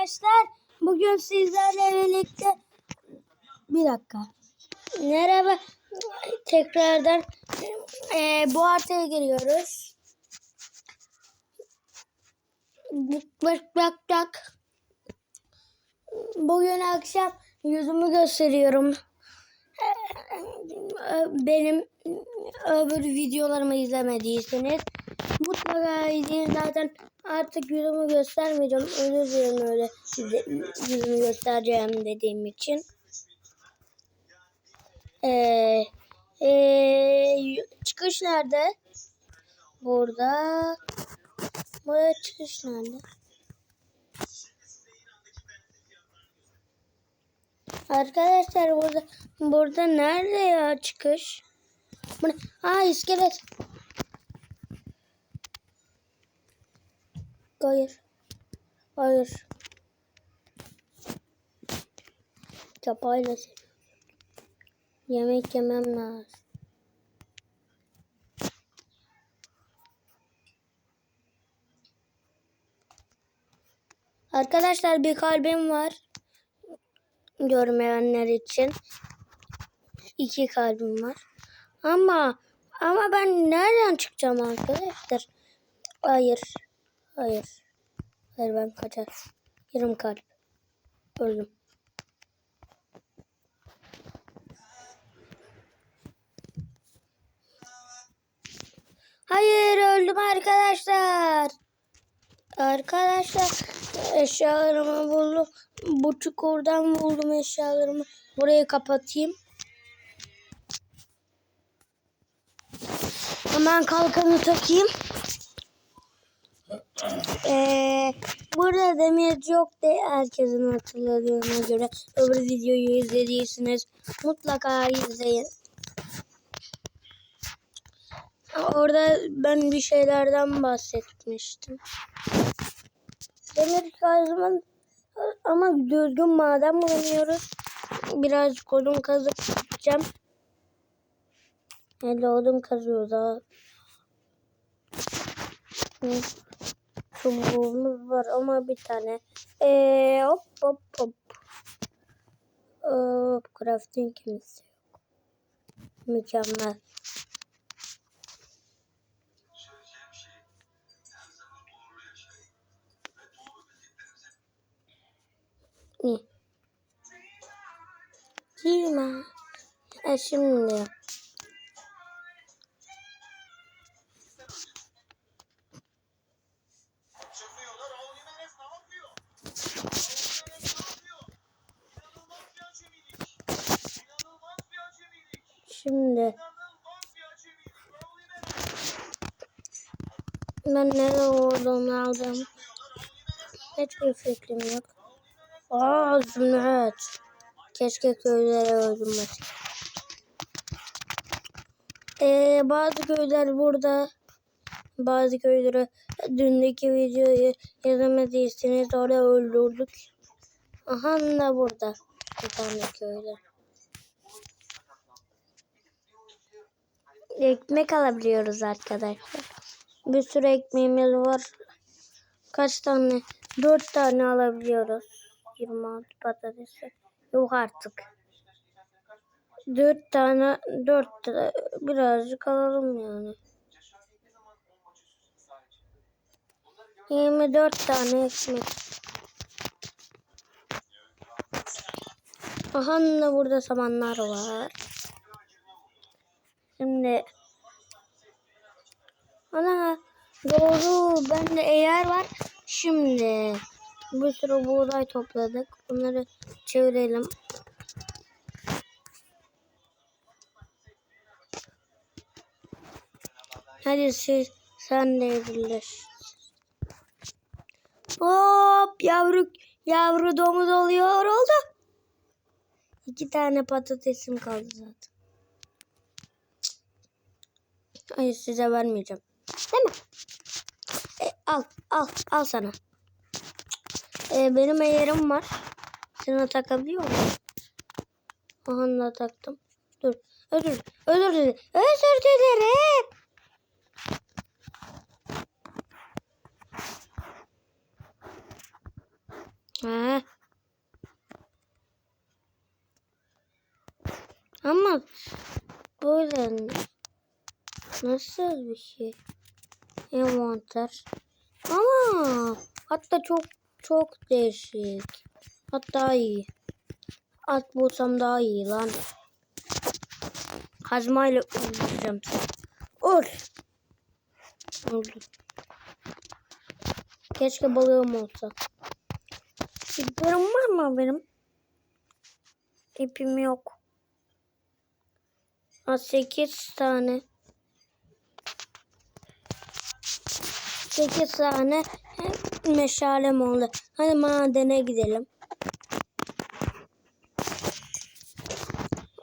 arkadaşlar. Bugün sizlerle birlikte bir dakika. Merhaba. Tekrardan eee bu haritaya giriyoruz. Bak bak bak. Bugün akşam yüzümü gösteriyorum. Benim öbür videolarımı izlemediyseniz mutlaka izleyin. Zaten artık yüzümü göstermeyeceğim. Özür dilerim öyle size yüzümü göstereceğim dediğim için. Ee, ee, çıkış nerede? Burada. Buraya çıkış nerede? Arkadaşlar burada burada nerede ya çıkış? Bu ne? Aa iskelet. Hayır. Hayır. Çapayla. Yemek yemem lazım. Arkadaşlar bir kalbim var. Görmeyenler için. iki kalbim var. Ama ama ben nereden çıkacağım arkadaşlar? Hayır. Hayır. Hayır ben kaçar. Yarım kalp. Öldüm. Hayır öldüm arkadaşlar. Arkadaşlar eşyalarımı buldum. Bu çukurdan buldum eşyalarımı. Burayı kapatayım. Hemen kalkanı takayım. Ee, burada demirci yok de herkesin hatırladığına göre öbür videoyu izlediyseniz mutlaka izleyin. Orada ben bir şeylerden bahsetmiştim. Demir kazmanın ama düzgün maden bulamıyoruz. Birazcık odun kazıp gideceğim. Elde odun kazıyoruz ha. Çubuğumuz var ama bir tane. Ee, hop hop hop. Hop crafting kimisi yok. Mükemmel. Girme. E şimdi. Nerede olduğunu aldım. Hiçbir fikrim yok. Aa Zümrüt. Keşke köylere öldürmesin. Ee, bazı köyler burada. Bazı köyleri dündeki videoyu izlemediyseniz oraya öldürdük. Aha da burada. Bir tane köyde. Ekmek alabiliyoruz arkadaşlar. Bir sürü ekmeğimiz var. Kaç tane? Dört tane alabiliyoruz. 26 patatesi. Yok artık. Dört tane, dört tane birazcık alalım yani. 24 tane ekmek. Aha da burada samanlar var. Şimdi ana doğru bende eğer var. Şimdi bir sürü buğday topladık. Bunları çevirelim. Hadi siz sen de birleş. Hop yavru yavru domuz oluyor oldu. İki tane patatesim kaldı zaten. Hayır size vermeyeceğim. Değil mi? E, al al al sana. E, benim eğerim var. Sana takabiliyor muyum? Aha da taktım. Dur. Özür, özür dilerim. Özür dilerim. He. Ama böyle nasıl bir şey? Envanter. Ama hatta çok çok değişik. Hatta iyi. At bulsam daha iyi lan. Kazmayla öldüreceğim seni. Öl. Keşke balığım olsa. İplerim var mı benim? İpim yok. Ha, 8 tane. 8 tane meşalem oldu. Hadi madene gidelim.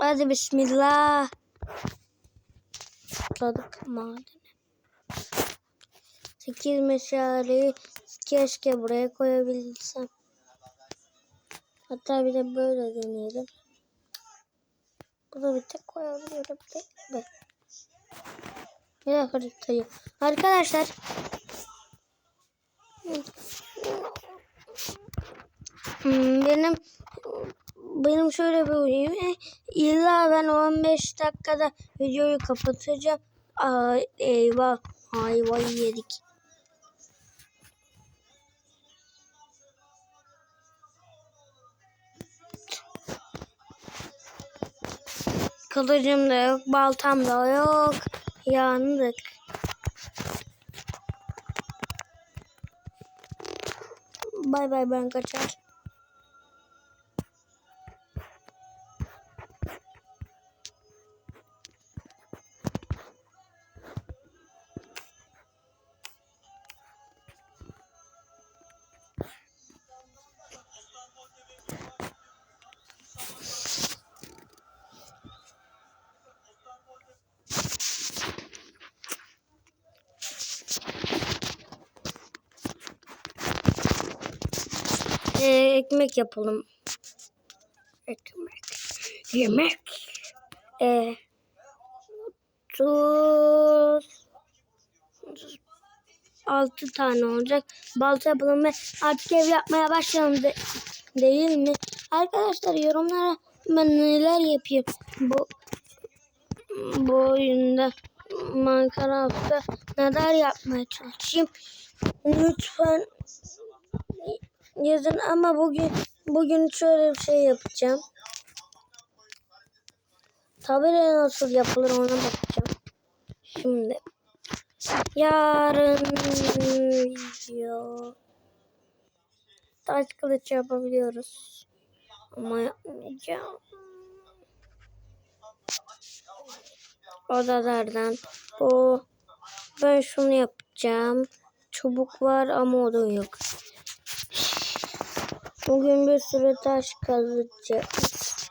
Hadi bismillah. Atladık madene. 8 meşaleyi keşke buraya koyabilsem. Hatta bir de böyle deneyelim. Bunu bir tek koyabiliyorum değil mi? Bir de haritayı. Arkadaşlar. Hmm, Benim benim şöyle bir oyun. E, İlla ben 15 dakikada videoyu kapatacağım. Aa, eyvah. Ayvayı yedik. Kılıcım da yok, baltam da yok. Yandık. Bay bay ben kaçar. Ee, ekmek yapalım. Ekmek. Yemek. Ee, tuz. Altı tane olacak. Balta yapalım ve artık ev yapmaya başlayalım de, değil mi? Arkadaşlar yorumlara ben neler yapayım bu bu oyunda Minecraft'ta neler yapmaya çalışayım. Lütfen yazın ama bugün bugün şöyle bir şey yapacağım. Tabela nasıl yapılır ona bakacağım. Şimdi yarın video taş kılıç yapabiliyoruz. Ama yapmayacağım. Odalardan bu ben şunu yapacağım. Çubuk var ama odun yok. Bugün bir sürü taş kazacağız.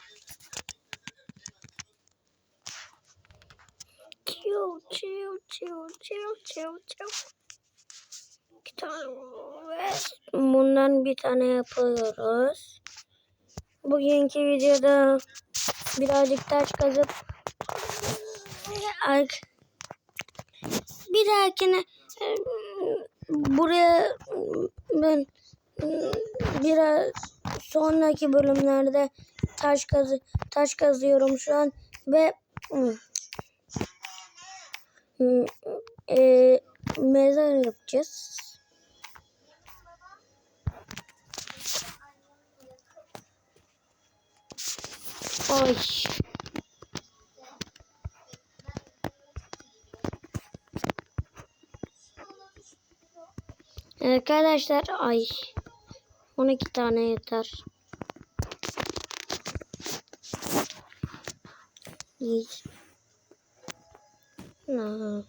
Çiu çiu çiu çiu çiu çiu. İki tane ve bundan bir tane yapıyoruz. Bugünkü videoda birazcık taş kazıp bir dahakine e, buraya ben biraz sonraki bölümlerde taş kazı taş kazıyorum şu an ve e, mezar yapacağız. Ay. Arkadaşlar ay 12 tane yeter. Hiç. No.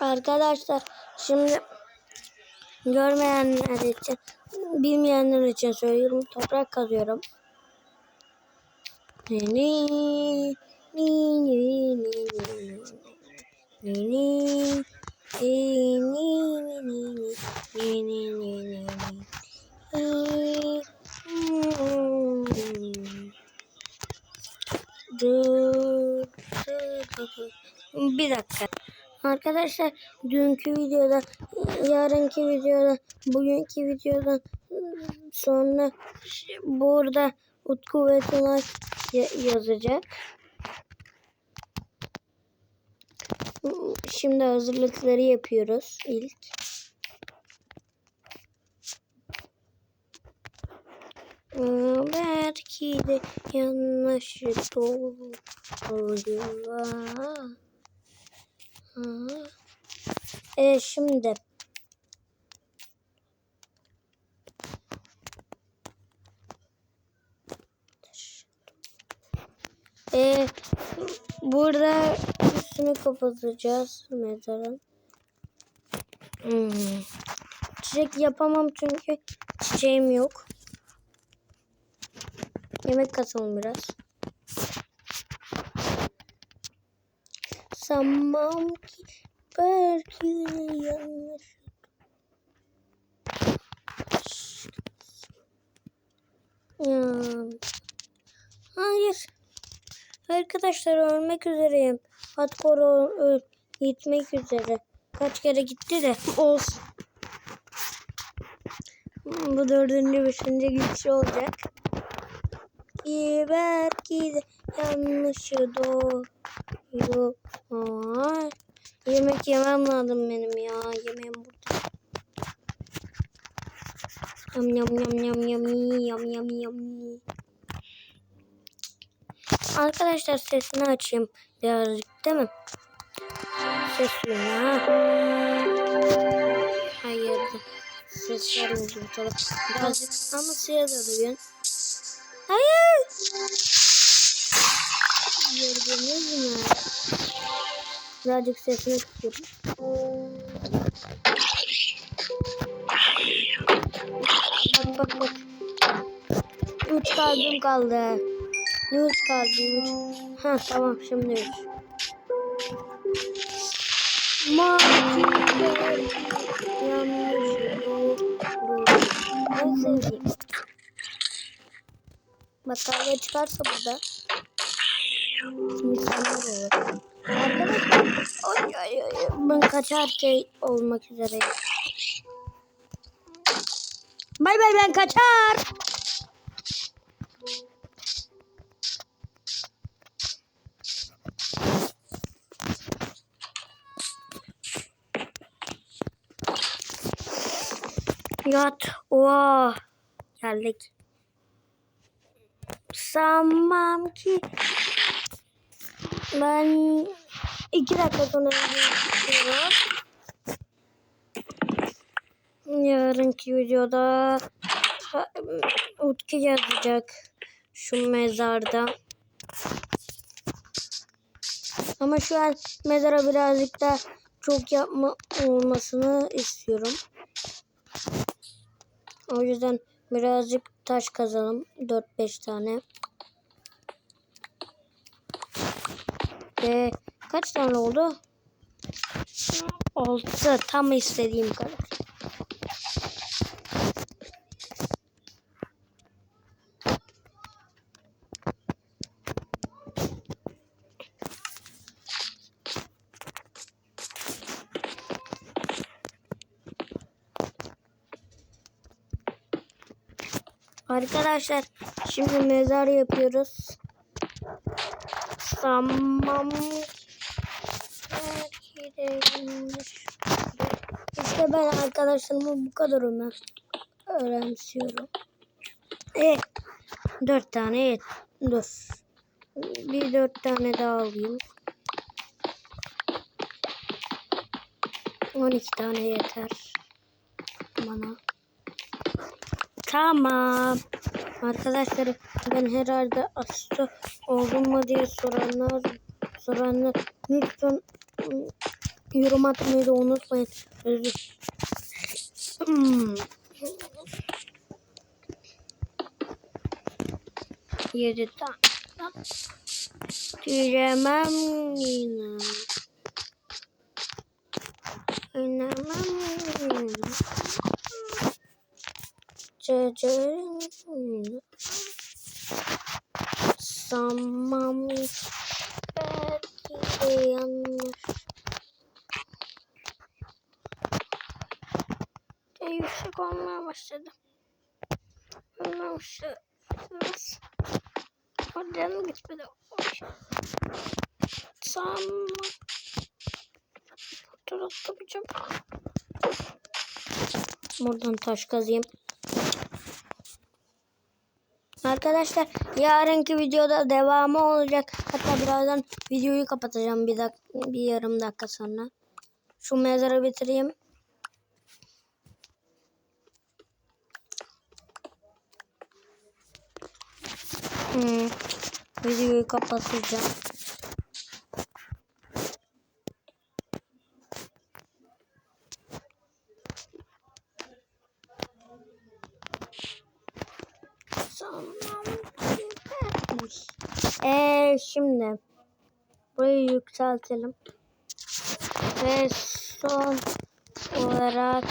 Arkadaşlar şimdi görmeyenler için bilmeyenler için söylüyorum toprak kazıyorum. Ni ni ni ni ni ni ni ni ni ni ni ni ni ni ni ni ni ni Bir dakika. Arkadaşlar dünkü videoda, yarınki videoda, bugünkü videoda sonra burada Utku ve Tunay ya- yazacak. Şimdi hazırlıkları yapıyoruz ilk. Aa, Belki de yanlış oluyor. E şimdi e, burada üstünü kapatacağız mezarın. Hmm. Çiçek yapamam çünkü çiçeğim yok. Yemek katalım biraz. Sanmam ki belki yanlış. Ya. Hayır. Arkadaşlar ölmek üzereyim. Hardcore öl, gitmek üzere. Kaç kere gitti de olsun. Bu dördüncü, beşinci gidiş olacak. Ki belki de yanlışı doğuyor. Ay, Yemek yemem lazım benim ya. Yemeğim burada. Yam yam yam yam yam yam yam yam. Arkadaşlar sesini açayım birazcık değil mi? Ses ya. Hayır. Ses vermeyeceğim tabii. Birazcık ama suya da duyun. Hayır. Gördünüz mü? Birazcık sesini kısıyorum. Bak bak bak. Üç kalbim kaldı. Üç kalbim. Üç. Ha tamam şimdi üç. Makiler yanlış. Bak kavga çıkarsa burada. İnsanlar olur. Ay ay ay. Ben kaçar şey olmak üzereyim. Bay bay ben kaçar. Yat. Oha. Geldik. Sanmam ki ben iki dakika sonra gidiyorum. Yarınki videoda Utku yazacak şu mezarda. Ama şu an mezara birazcık da çok yapma olmasını istiyorum. O yüzden birazcık taş kazalım. 4-5 tane. Ve kaç tane oldu? 6. Tam istediğim kadar. Arkadaşlar şimdi mezar yapıyoruz. Yanlış. İşte ben arkadaşlarımı bu kadar önem önemsiyorum. Evet. Dört tane yet. Dur. Bir dört tane daha alayım. On iki tane yeter. Bana. Tamam. Arkadaşlar ben herhalde hasta oldum mu diye soranlar soranlar lütfen yorum atmayı da unutmayın. Özür. Hmm. Yedi tane. Giremem yine. Oynamam yine. Yine. Sanmam belki de yanlış. De yüksek olmaya başladı. Olmaya başladı. Biraz. Oradan gitmedi. Oy. Sanma. Fotoğraf yapacağım. Buradan taş kazayım. Arkadaşlar yarınki videoda devamı olacak. Hatta birazdan videoyu kapatacağım bir dak bir yarım dakika sonra. Şu mezarı bitireyim. Hmm, videoyu kapatacağım. Tamam. Ee, şimdi burayı yükseltelim. Ve son olarak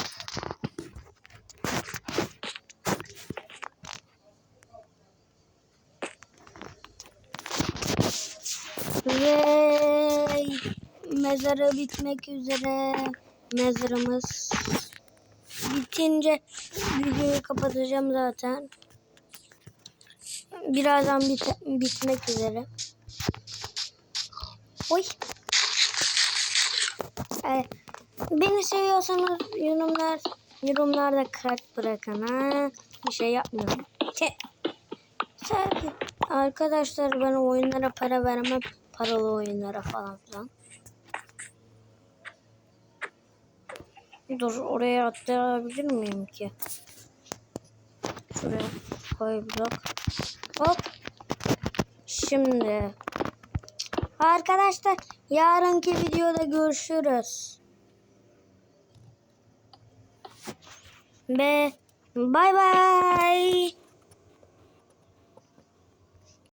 ve mezarı bitmek üzere mezarımız bitince videoyu kapatacağım zaten. Birazdan bit bitmek üzere. Oy. Ee, beni seviyorsanız yorumlar yorumlarda kalp bırakın ha. Bir şey yapmıyorum. Sadece arkadaşlar ben oyunlara para vermem. Paralı oyunlara falan filan. Dur oraya atlayabilir miyim ki? Şuraya koy blok. Hop. Şimdi. Arkadaşlar yarınki videoda görüşürüz. Ve bay bay.